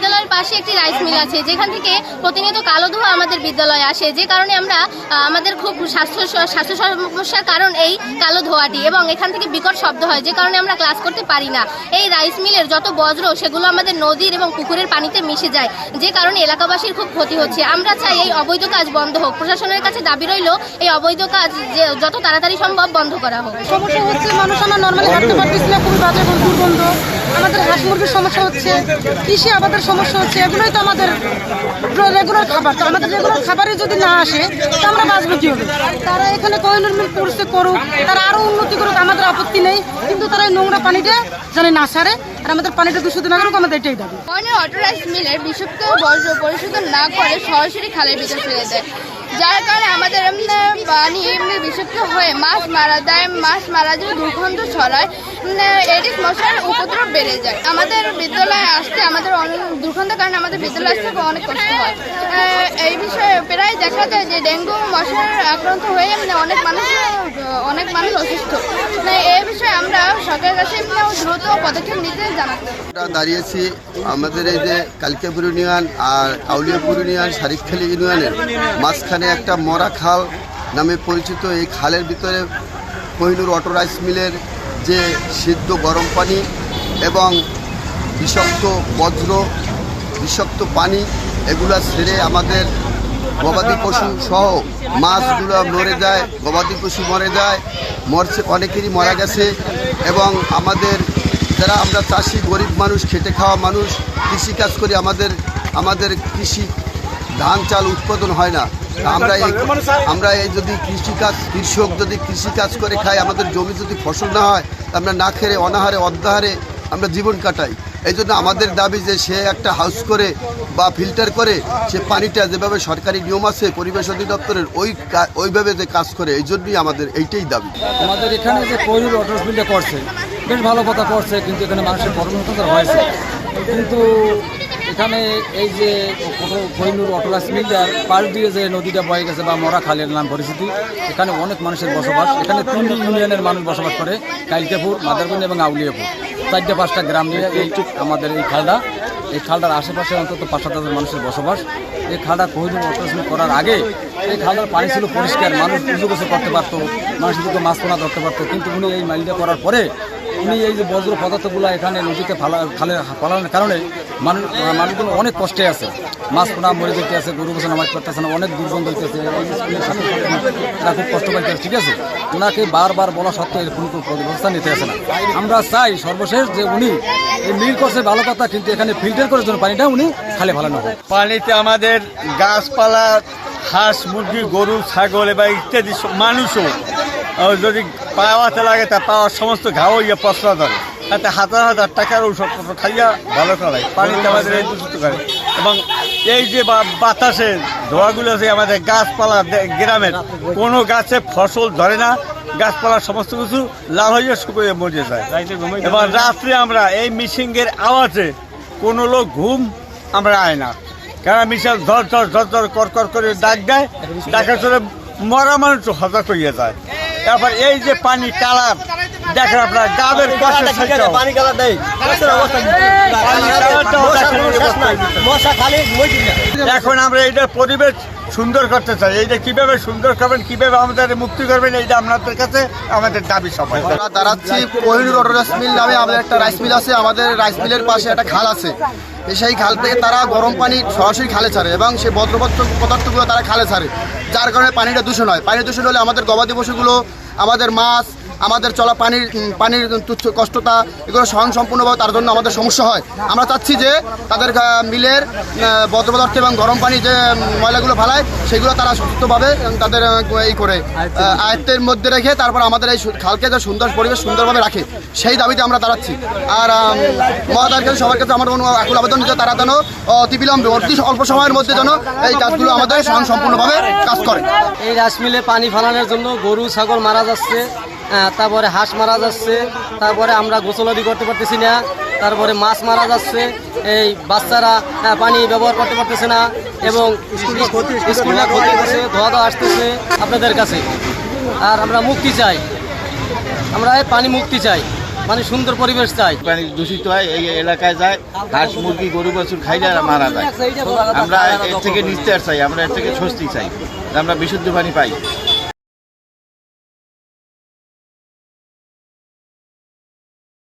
বিদ্যালয়ের পাশে একটি রাইস মিল আছে, যেখান থেকে প্রতিনিয়ত কালো ধোঁয়া আমাদের বিদ্যালয়ে আসে। যে কারণে আমরা আমাদের খুব স্বাস্থ্য স্বাস্থ্য সমস্যার কারণ এই কালো ধোঁয়াটি এবং এখান থেকে বিকট শব্দ হয়, যে কারণে আমরা ক্লাস করতে পারি না। এই রাইস মিলের যত বজ্র, সেগুলো আমাদের নদীর এবং পুকুরের পানিতে মিশে যায়, যে কারণে এলাকাবাসীর খুব ক্ষতি হচ্ছে। আমরা চাই এই অবৈধ কাজ বন্ধ হোক। প্রশাসনের কাছে দাবি রইল, এই অবৈধ কাজ যে যত তাড়াতাড়ি সম্ভব বন্ধ করা হোক। সমস্যা হচ্ছে, মানুষ আমরা নর্মালি হাঁটতে পারতেছি না, খুবই বাজে দুর্গন্ধ। আমাদের হাঁস মুরগির সমস্যা হচ্ছে, কৃষি আবাদের সমস্যা হচ্ছে, এগুলোই তো আমাদের রেগুলার খাবার। তো আমাদের রেগুলার খাবারই যদি না আসে, তো আমরা বাঁচবো কি হবে তারা এখানে কোহিনুর মিল করছে, করুক, তারা আরও উন্নতি করুক আমাদের আপত্তি নেই, কিন্তু তারা নোংরা পানিটা জানে না সারে, আর আমাদের পানিটা দূষিত না করুক, আমাদের এটাই দাবি। ময়নার অটোরাইস মিলের বিষাক্ত বর্জ্য পরিশোধন না করে সরাসরি খালের ভিতরে ফেলে দেয়। যার কারণে আমাদের পানি এমনি বিষাক্ত হয়ে মাছ মারা দেয় মাছ মারা যায়, দুর্গন্ধ ছড়ায় এডিস মশার উপদ্রব বেড়ে যায়। আমাদের বিদ্যালয়ে আসতে আমাদের অনেক দুর্গন্ধের কারণে আমাদের বিদ্যালয়ে আসতে অনেক কষ্ট হয়। এই বিষয়ে প্রায় দেখা যায় যে ডেঙ্গু মশার আক্রান্ত হয়ে অনেক মানুষ অনেক মানুষ অসুস্থ। দাঁড়িয়েছি আমাদের এই যে কালকিয়াপুর ইউনিয়ন আর আউলিয়াপুর ইউনিয়ন, শারিকখালী ইউনিয়নের মাঝখানে একটা মরা খাল নামে পরিচিত। এই খালের ভিতরে কোহিনুর অটো রাইস মিলের যে সিদ্ধ গরম পানি এবং বিষাক্ত বজ্র, বিষাক্ত পানি, এগুলো ছেড়ে আমাদের গবাদি পশু সহ মাছগুলো মরে যায়, গবাদি পশু মরে যায়। মরছে, অনেকেরই মারা গেছে এবং আমাদের যারা আমরা চাষি, গরিব মানুষ, খেটে খাওয়া মানুষ, কৃষিকাজ করি, আমাদের আমাদের কৃষি ধান, চাল উৎপাদন হয় না। আমরা এই আমরা এই যদি কৃষিকাজ, কৃষক যদি কৃষিকাজ করে খাই আমাদের জমি যদি ফসল না হয় আমরা না খেয়ে, অনাহারে অর্ধাহারে আমরা জীবন কাটাই। এই জন্য আমাদের দাবি যে সে একটা হাউস করে বা ফিল্টার করে, সে পানিটা যেভাবে সরকারি নিয়ম আছে, পরিবেশ অধিদপ্তরের ওই ওইভাবে যে কাজ করে, এই জন্যই আমাদের এইটাই দাবি। আমাদের এখানে যে কোহিনুর অটোস মিলটা করছে, বেশ ভালো কথা করছে, কিন্তু এখানে মানুষের কর্মসংস্থান হয়েছে। কিন্তু এখানে এই যে কোহিনুর অটোরাস মিলটার পাশ দিয়ে যে নদীটা বয়ে গেছে বা মরা খালের নাম পরিস্থিতি এখানে অনেক মানুষের বসবাস। এখানে তিন ইউনিয়নের মানুষ বসবাস করে, কাইলকেপুর মাদারগঞ্জ এবং আউলিয়াপুর। চারটে পাঁচটা গ্রাম নিয়ে এই আমাদের এই খালটা। এই খালটার আশেপাশে অন্তত পাঁচ সাত হাজার মানুষের বসবাস। এই খালটা কোহিনুর অপারেশন করার আগে এই খালটার পানি ছিল পরিষ্কার, মানুষ গোসল করতে পারতো, মানুষ মাছ পোনা ধরতে পারতো, কিন্তু উনি এই মাইলটা করার পরে উনি এই যে বজ্র পদার্থগুলো এখানে নদীতে ফালা খালে ফালানোর কারণে মানুষ মানুষগুলো অনেক কষ্টে আছে। মাছ পোনা মরে যেতে আছে, গরু গোসল নামাজ করতেছে না, অনেক দুর্গন্ধ হইতেছে ছাত্রীরা খুব কষ্ট পাইতে ঠিক আছে? ওনাকে বারবার বলা সত্ত্বেও এর কোনো ব্যবস্থা নিতে আসে না। আমরা চাই সর্বশেষ যে উনি এই মিল করছে ভালো কথা কিন্তু এখানে ফিল্টার করার জন্য পানিটা উনি খালে ফালানো হয় পানিতে আমাদের গাছপালা, হাঁস, মুরগি, গরু, ছাগল এবং ইত্যাদি মানুষও যদি পাওয়াতে লাগে তা পাওয়ার সমস্ত ঘাও ইয়ে পশলা ধরে। তাতে হাজার হাজার টাকার ঔষধপত্র খাইয়া ভালো করায় পানিতে আমাদের এই দূষিত করে। এবং এই যে বা- বাতাসের ধোয়াগুলো আছে আমাদের গাছপালা গ্রামের, কোনো গাছে ফসল ধরে না। গাছপালা সমস্ত কিছু লাল হয়ে শুকিয়ে মরে যায়। এবং রাত্রে আমরা এই মিশিংয়ের আওয়াজে কোনো লোক ঘুম আমরা আয় না। কারণ মিশাল ধর ধর ধর ধর কর কর করে ডাক দেয়। ডাকার চলে মরা মানুষ হতাশ হয়ে যায়। তারপর এই যে পানি কালার দেখেন আপনার গাবের পাশে পানি কালার দেয় এখন আমরা এইটা পরিবেশ সুন্দর করতে চাই। এইটা কীভাবে সুন্দর করবেন কীভাবে আমাদের মুক্তি করবেন এইটা আপনাদের কাছে আমাদের দাবি সবাই। আমরা দাঁড়াচ্ছি কোহিনুর রাইস মিল নামে আমাদের একটা রাইস মিল আছে আমাদের রাইস মিলের পাশে একটা খাল আছে। সেই খাল থেকে তারা গরম পানি সরাসরি খালে ছাড়ে এবং সেই বদ্রপত্র পদার্থগুলো তারা খালে ছাড়ে যার কারণে পানিটা দূষণ হয়। পানি দূষণ হলে আমাদের গবাদি পশুগুলো আমাদের মাছ আমাদের চলা পানির পানির তুচ্ছ কষ্টতা এগুলো স্বয়ং সম্পূর্ণভাবে তার জন্য আমাদের সমস্যা হয়। আমরা চাচ্ছি যে তাদের মিলের বজ্র পদার্থ এবং গরম পানি যে ময়লাগুলো ফালায়, সেগুলো তারা সুস্থভাবে তাদের এই করে আয়ত্তের মধ্যে রেখে তারপর আমাদের এই খালকে যে সুন্দর পরিবেশ সুন্দরভাবে রাখে, সেই দাবিতে আমরা দাঁড়াচ্ছি। আর মহাদার কাছে সবার কাছে আমার আকুল আবেদন যে তারা যেন অতি বিলম্বে অতি অল্প সময়ের মধ্যে যেন এই কাজগুলো আমাদের সম্পূর্ণভাবে কাজ করে। এই রাস মিলে পানি ফালানোর জন্য গরু, ছাগল মারা যাচ্ছে। তারপরে হাঁস মারা যাচ্ছে তারপরে আমরা গোসলাদি করতে পারতেছি না তারপরে মাছ মারা যাচ্ছে এই বাচ্চারা পানি ব্যবহার করতে পারতেছে না এবং স্কুলে ক্ষতি হচ্ছে ধোয়া ধোয়া আসতেছে আপনাদের কাছে। আর আমরা মুক্তি চাই। আমরা এই পানি মুক্তি চাই মানে সুন্দর পরিবেশ চাই। পানি দূষিত হয় এই এলাকায় যায় হাঁস মুরগি গরু বাছুর খাইলে মারা যায়। আমরা এর থেকে নিস্তার চাই আমরা এর থেকে স্বস্তি চাই আমরা বিশুদ্ধ পানি পাই।